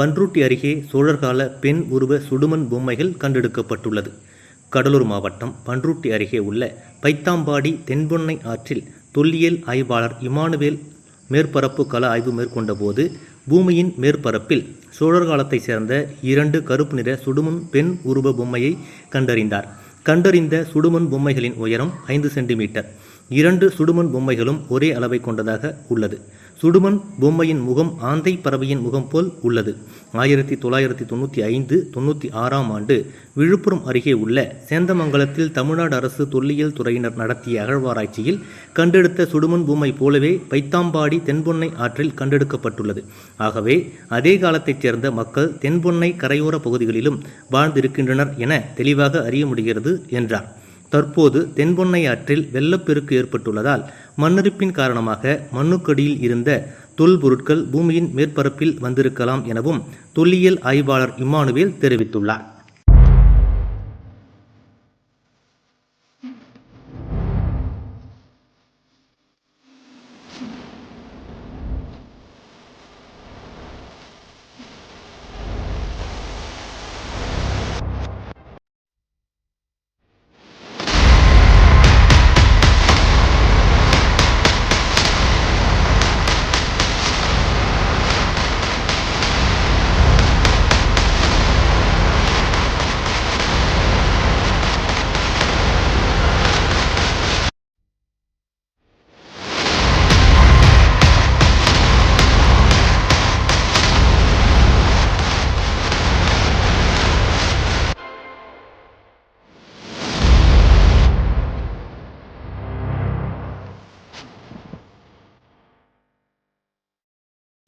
பன்ருட்டி அருகே சோழர்கால பெண் உருவ சுடுமண் பொம்மைகள் கண்டெடுக்கப்பட்டுள்ளது. கடலூர் மாவட்டம் பன்ருட்டி அருகே உள்ள பைத்தாம்பாடி தென்பொன்னை ஆற்றில் தொல்லியல் ஆய்வாளர் இமானுவேல் மேற்பரப்பு கள ஆய்வு மேற்கொண்டபோது பூமியின் மேற்பரப்பில் சோழர் காலத்தைச் சேர்ந்த இரண்டு கருப்பு நிற சுடுமண் பெண் உருவ பொம்மையை கண்டறிந்தார். கண்டறிந்த சுடுமண் பொம்மைகளின் உயரம் ஐந்து சென்டிமீட்டர். இரண்டு சுடுமண் பொம்மைகளும் ஒரே அளவை கொண்டதாக உள்ளது. சுடுமண் பொம்மையின் முகம் ஆந்தை பறவையின் முகம் போல் உள்ளது. ஆயிரத்தி தொள்ளாயிரத்தி தொண்ணூற்றி ஐந்து தொண்ணூற்றி ஆறாம் ஆண்டு விழுப்புரம் அருகே உள்ள சேந்தமங்கலத்தில் தமிழ்நாடு அரசு தொல்லியல் துறையினர் நடத்திய அகழ்வாராய்ச்சியில் கண்டெடுத்த சுடுமண் பொம்மை போலவே பைத்தாம்பாடி தென்பொன்னை ஆற்றில் கண்டெடுக்கப்பட்டுள்ளது. ஆகவே அதே காலத்தைச் சேர்ந்த மக்கள் தென்பொன்னை கரையோர பகுதிகளிலும் வாழ்ந்திருக்கின்றனர் என தெளிவாக அறிய முடிகிறது என்றார். தற்போது தென்பொன்னை ஆற்றில் வெள்ளப்பெருக்கு ஏற்பட்டுள்ளதால் மண்ணரிப்பின் காரணமாக மண்ணுக்கடியில் இருந்த தொல்பொருட்கள் பூமியின் மேற்பரப்பில் வந்திருக்கலாம் எனவும் தொல்லியல் ஆய்வாளர் இம்மானுவேல் தெரிவித்துள்ளார்.